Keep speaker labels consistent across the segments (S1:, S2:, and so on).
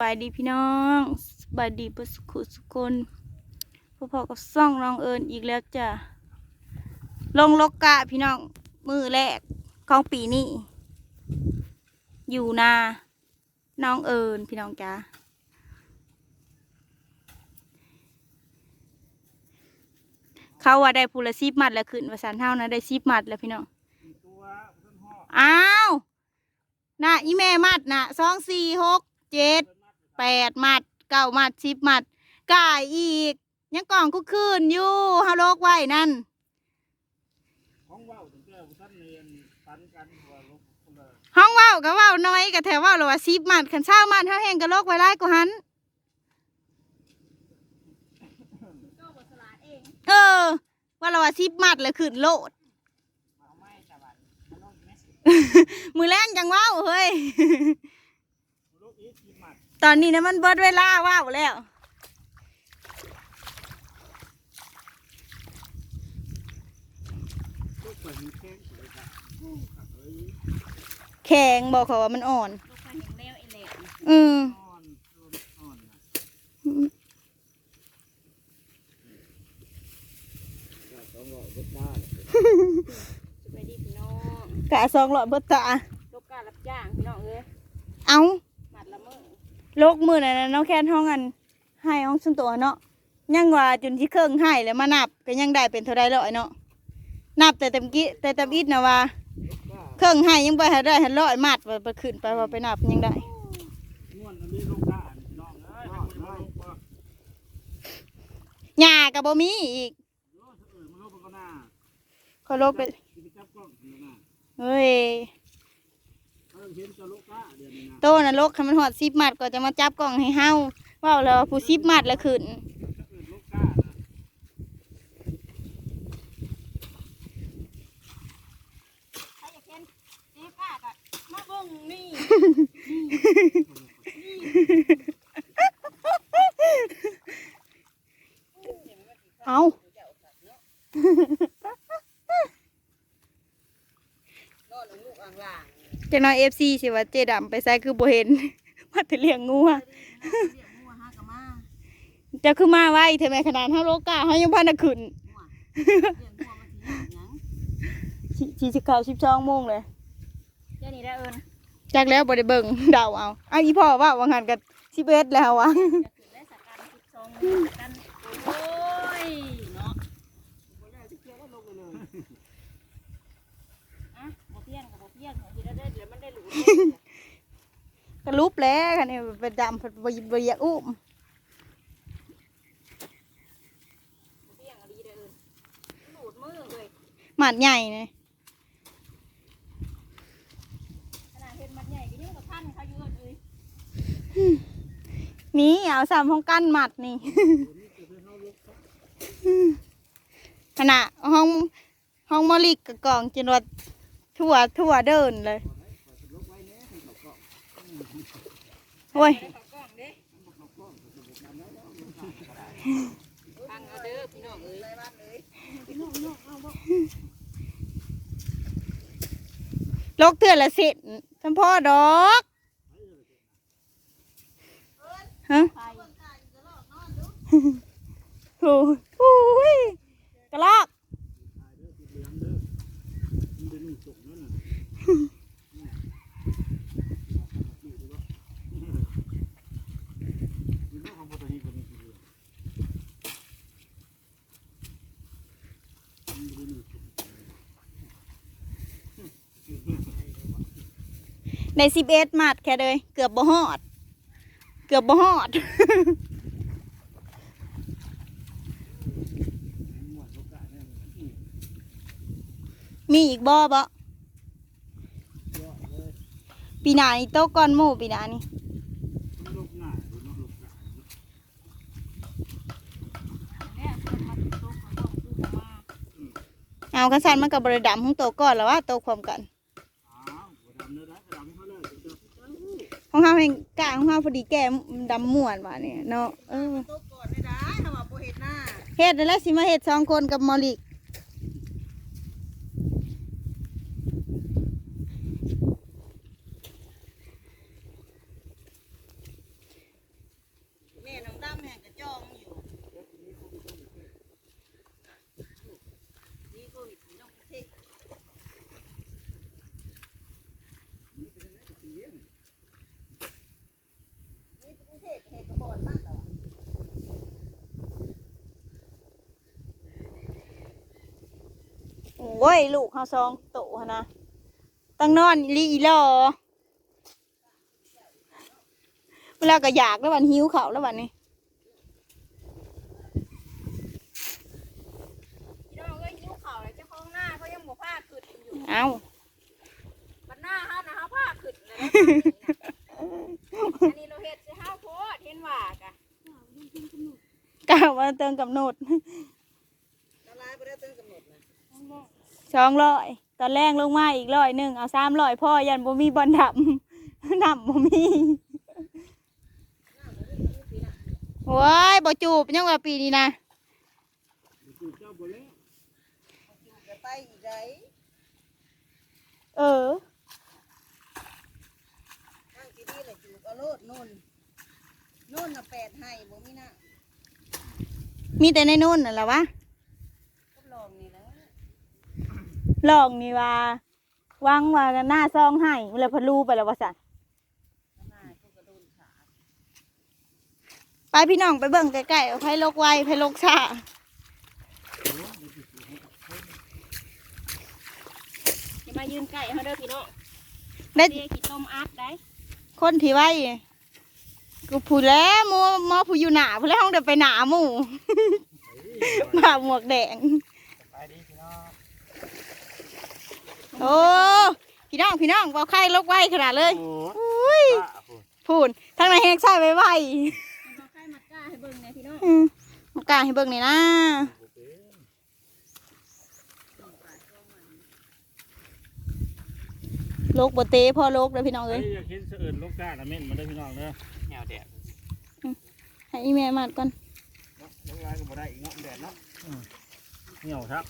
S1: สบายดีพี่น้องสบายดีประสุขสุคนพอๆกับซ่องน้องเอิญอีกแล้วจ้ะ ลงลกกะพี่น้อง มือแรกของปีนี้ อยู่นา น้องเอิญพี่น้องจ้าเขาว่าได้พูละสิบมัดแล้วขึ้นว่าสันเท่านะได้สิบมัดแล้วพี่น้อง อ้าว น่ะอีแม่มัดน่ะสองสี่หกเจ็ด แปดมัดเก้ามัดสิบมัดกายอีก ยังกล่องก็คืนอยู่ฮาโลกไว้นั่น
S2: ของว่าวถึงแก้วท่านเรียนปันกันหัวลกคนละ
S1: ห้องเว้าก็เว้าน้อยก็แถวเว้าหรอว่าสิบมัดขันเช้ามัดเท่าแห้งก็โลกไว้ไล่ก็หันเออ ว่าเราว่าสิบมัดเลยขึ้นโลด
S2: เอาไม้จับอะมันต้องแม่สิ
S1: มือแรงจังเว้าเฮ้ย
S2: ลูกอีกทีหมัด
S1: ตอนนี้นะมันเบิดเวลาเว้าแล้ว
S2: ลูกเปิดมีแข้งเลยค่ะขับเลย
S1: แข็งบอกเขาว่ามันอ่อน
S3: ลูกค้าเห็นแล้วไอ้แหลม
S1: อืม
S2: อ่อนอ่อนนะต้องบอกรถบ้าน
S3: สบายดีพี่น้อง
S1: กะซองหลอดเบิดตา
S3: ลูกค้ารับจ้างพี่น้องเอ้ย
S1: เอา
S3: หมัดละมื้อ
S1: โลกมือนั่นน่ะน้องแคนห้องอันให้ห้องส่วนตัวเนาะยังว่าจนที่เครื่องให้แล้วมานับก็ยังได้เป็นเท่าไรร้อยเนาะนับแต่เต็มกี้แต่เต็มอิดนะว่า
S2: บ้า
S1: เครื่องให้ยังไปให้ได้ให้ร้อยมัดว่าไปขึ้นไปว่าไปนับยังได้
S2: ม่วนอันนี้ลูกบ้านน้องเอ้ยมันมาลูกว่า
S1: หญ้าก็บ่มีอีก
S2: เออมันลูกมันก็น่า
S1: เขาโลกไป
S2: ไปจับกล้องมันน่า
S1: เฮ้ย โตน่ะลกให้มันหอดซิบมัดก็จะมาจับกล่องให้เฮาว่าแล้วผู้ซิบมัดแล้วขึ้น
S2: ลูกบ้านะ
S3: ถ้าอยากเห็นเจ๊ป้าก็มาเบิ่งนี่
S1: เอา
S3: นอนลูกอ่างล่าง
S1: จังน้อยเอฟซีสิว่าเจดำไปใส่คือบ่เห็นมาแต่เลี้ยงงูอะ
S3: เรียกมัวหากะมา
S1: จะคือมาไว้เธอแม่ขนาดเฮาโลกาเฮายังพันน่ะขึ้น
S3: มัวเรียกมัวมันสิหยัง
S1: ชีสิเข้า12โมงเลย
S3: เดี๋ยวนี้ได้เอิ้น
S1: จักแล้วบ่ได้เบิ่งเดาเอาอ้าวอีพ่อว่าว่าหันกัน11แล้ววะ
S3: จะขึ้นได้สักการ12มื้อกันโอ้ยเนาะอะบ่เพี้ยนก็บ่เพี้ยนของที่ได้เดี๋ยวมันได้หลู
S1: ก็รูปแล้วคันนี้ไปดำบ่บ่อยากอุ้ม
S3: บ่เพี้ยนก็ดีได้เอิ้นหลูดมือเลย
S1: หมัดใหญ่นี่
S3: ขนาดเห็นมันใหญ่ก็ยังกับพันเขาเยอะเลย
S1: นี่เอาสามห้องกั้นหมัดนี่ขณะห้องห้องมอลิกกับกล่องจนว่าทั่วทั่วเดินเลย โอ้ย
S3: ได้เขากล้องเด้ฟังเอาเด้อพี่น้อนลย
S1: ลกเตือนละสิทำพ่อดอกฮะโอ้ยกระลอก
S2: เหลืองเด้อมันเป็นมีจุกนั่นน่ะมีลูกของปตหีคนนี้คือ
S1: ในสิบเอ็ดมัดแค่เลย เกือบบ่ฮอด เกือบบ่ฮอดมีอีกบ่บ่
S2: ยอดเลย
S1: ปีหน้านี่โตะก้อนหมู่ปีหน้านี่
S2: ลูกหน้าหรือลูกกะ
S3: เนี่ยมันมาถึงโต๊ะเขาต้องซื้อมา
S1: เอากระสันมันกับบริดำของโตะก้อนแล้วว่าโตะความกัน
S2: อ้าวบ่ดำเนื้อได้ก็ดำเขาเลยเดี๋ยว
S1: ของเฮาเองกะของเฮาพอดีแก้มดำม่วนว่านี่เนาะเออ
S3: โต๊ะก่อนได้ได้ถ้าว่าบ่เฮ็ดหน้า
S1: เฮ็ดนั่นแหล้วสิมาเฮ็ดสองคนกับมอลิก โอ้ยลูกเขาซองโตหั้นนะตั้งนอนอีหลีอีหลอเวลาก็อยากแล้ววันหิวเขาวแล้ววันนี้
S3: พี่น้องเอ้ยยิ้วเขาเลยเจ้าของหน้าเขายังบ่ผ้าขึ้นอยู่
S1: เอ้า
S3: บัดหน้าเฮานะเฮาผ้าขึ้นเลยนะอันนี้เราเฮ็ดสิเฮาโพดเห็นว่ากะ
S1: กล่าวมาเติมกับโนด
S4: ละลายไปได้เติมกำหนดนะ
S1: สองร้อยตอนแรกลงมาอีกร้อยหนึ่งเอาสามร้อยพ่อยันบ่มีบอลดำดำบ่มีโว้ยบ่จูบยังว่าปีนี้นะ
S2: จูบเจ้าบ่แล้ว
S4: จะไปอีกได
S1: เออ
S4: ตั้งที่นี่เลยจูบเอาโลดนู่นนู่นน่ะแปดให้บ่มีหน้า
S1: มีแต่ในนู่นน่ะแหละวะ
S4: ทดลองนี่แหละ
S1: ลองนี่ว่าวังว่ากันหน้าซองให้เลยพะลูไปแล้วว่าสัน
S4: หน้าก็กระโดนขา
S1: ไปพี่น้องไปเบิ่งใกล้ๆเอาไผลกไวไผลกช้า
S3: อย่ามายืนใกล้เฮาเด้อพี่น้อง
S1: ได้
S3: เด็กขี้ต้มอัดได้
S1: คนที่ไว้กูพูดแล้วหมอหมอผู้อยู่หนาพูดแล้วห้องเดินไปหนาหมู่มาหมวกแดง
S2: ไปดีพี่น้อง
S1: โอ้พี่น้องพี่น้องบอกใครลกไวขนาดเลย
S2: โอ้
S1: อุ้ย
S2: ป้าพูด
S1: พูนทั้งในแหกใส่ไว้ไว
S3: มันบ่ใครมัดกล้าให้เบิ่งแหน่พี่น้อง
S1: อืมมากล้าให้เบิ่งนี่นะ
S2: บ่เป็น
S1: ลกบ่เตะพ่อลกเลยพี่น้อง
S2: เอ้
S1: เอ้
S2: ย
S1: ย
S2: อยากเห็นเสะเอิญลูกกาละเม่นมาได้อพี่น้องเด้อแนวแดด
S1: ให้อีแม่มาดก่อน
S2: เนาะลงลายก็บ่ได้อีกเนาะแดดเนาะอืมเหนียวครับ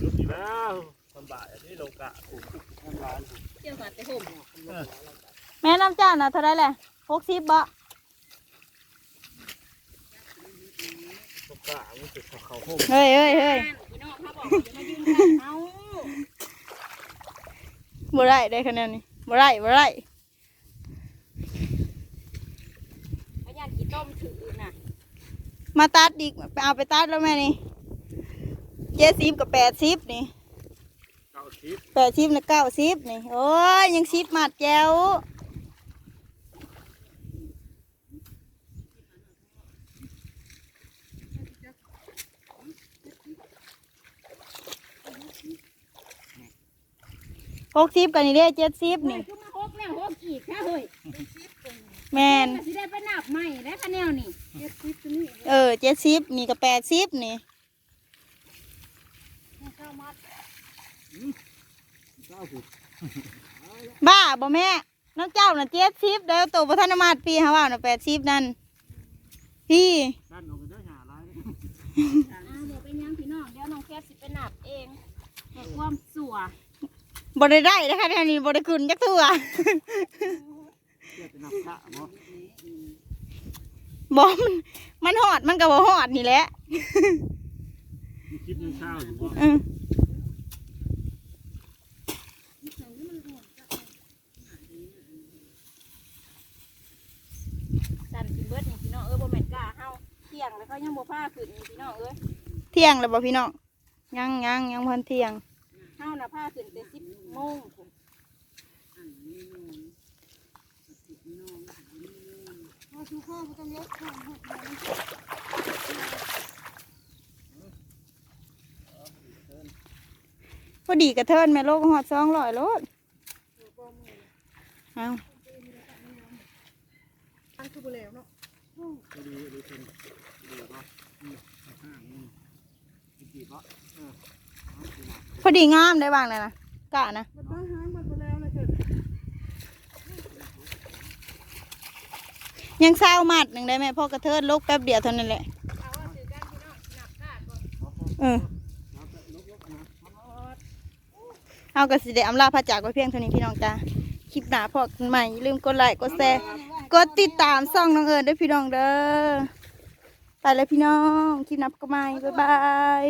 S2: ยุดอีกแล้วสำบายอันนี้โลกะกลุ่มน้ำลาย
S3: เกี่ยวกับแต่ห่ม
S2: เออ
S1: แม่น้ำจ้าน่ะเท่าไรแหละหกสิบบ่
S2: โลกะมันติดเขาเขาห่ม
S1: เฮ้ยเฮ้ยเฮ้ย
S3: พี่น้องเขาบอกว่าอย่ามายืนใกล้เฮา
S1: บ่ได้ได้คะแนนนี่บ่ได้บ่ได้
S3: เขาอยากขี้ต้มถือน่ะ
S1: มาตัดอีกไปเอาไปตัดแล้วแม่นี่ เจ็ดสิบกับแปดสิบนี่
S2: เก้าสิบ
S1: แปดสิบนะเก้าสิบนี่โอ้ยยังสิบหมัดแจ้วหกสิบกันนี่เด้เจ็ดสิบ
S3: นี่
S1: นี่
S3: คือมาฮกแล้วฮกอีกแค่เฮ้ย
S1: แมน
S3: สิได้ไปนับใหม่ได้คะแนนนี่เจ็ดสิบตัวนี้
S1: เออเจ็ดสิบนี่กับแปดสิบนี่
S3: เข้ามัด
S2: เก้าสิ บ
S1: บ้าบ่แม่ น้องเจ้าน่ะเจ็ดสิบเด้อตัวพระธนมาตปีฮาว่าน่ะแปดสิบนั่นพี่
S2: ด้านออกไปได้หาลาย
S3: อ่าเดี๋ยวไปยังพี่น้องเดี๋ยวน้องแคทสิไปนับเองเพื่อความสัว
S1: บ่ได้ได้นะคะท่านี้บ่ได้ขึ้นจักตัว
S2: เพื่อจะนับกะบ่
S1: บ่มันมันหอดมันก็บ่หอดนี่แหละ
S2: มีคลิปยังเช้าอยู่บ่
S1: อือ
S3: สั่นสิเบิดนี่พี่น้องเอ้ยบ่แม่นกล้าเฮาเที่ยงแล้วเขายังบ่พาขึ้นนี่พี่น้องเอ้ย
S1: เที่ยงแล้วบ่พี่น้องยังยังยังพันเที่ยง
S3: เฮาน่ะพาขึ้นแต่สิบโมงพุ่น
S1: พอดีกระเทินแม่โลกหอดซองร้อยโลดเอา
S4: ตั้งคือบ่แล้วเนาะ
S2: พอดีงาม
S1: ได้บ้างเลยนะกะนะ
S4: ยั
S1: งเศร้ามัดหนึ่งได้ไหมพ่อกระเทินโลกแป๊บเดียวเท่านั้นแหละ
S3: เอ้าก่อน
S1: เอากระสิเดอำลาพระจากไว้เพียงเท่านี้พี่น้องจ้าคลิปหนาพอกันใหม่ลืมกดไลค์กดแชร์กดติดตามซ่องน้องเอิญด้วยพี่น้องเด้อ ไปเลยพี่น้อง คลิปนับก็ไม่บ๊ายบาย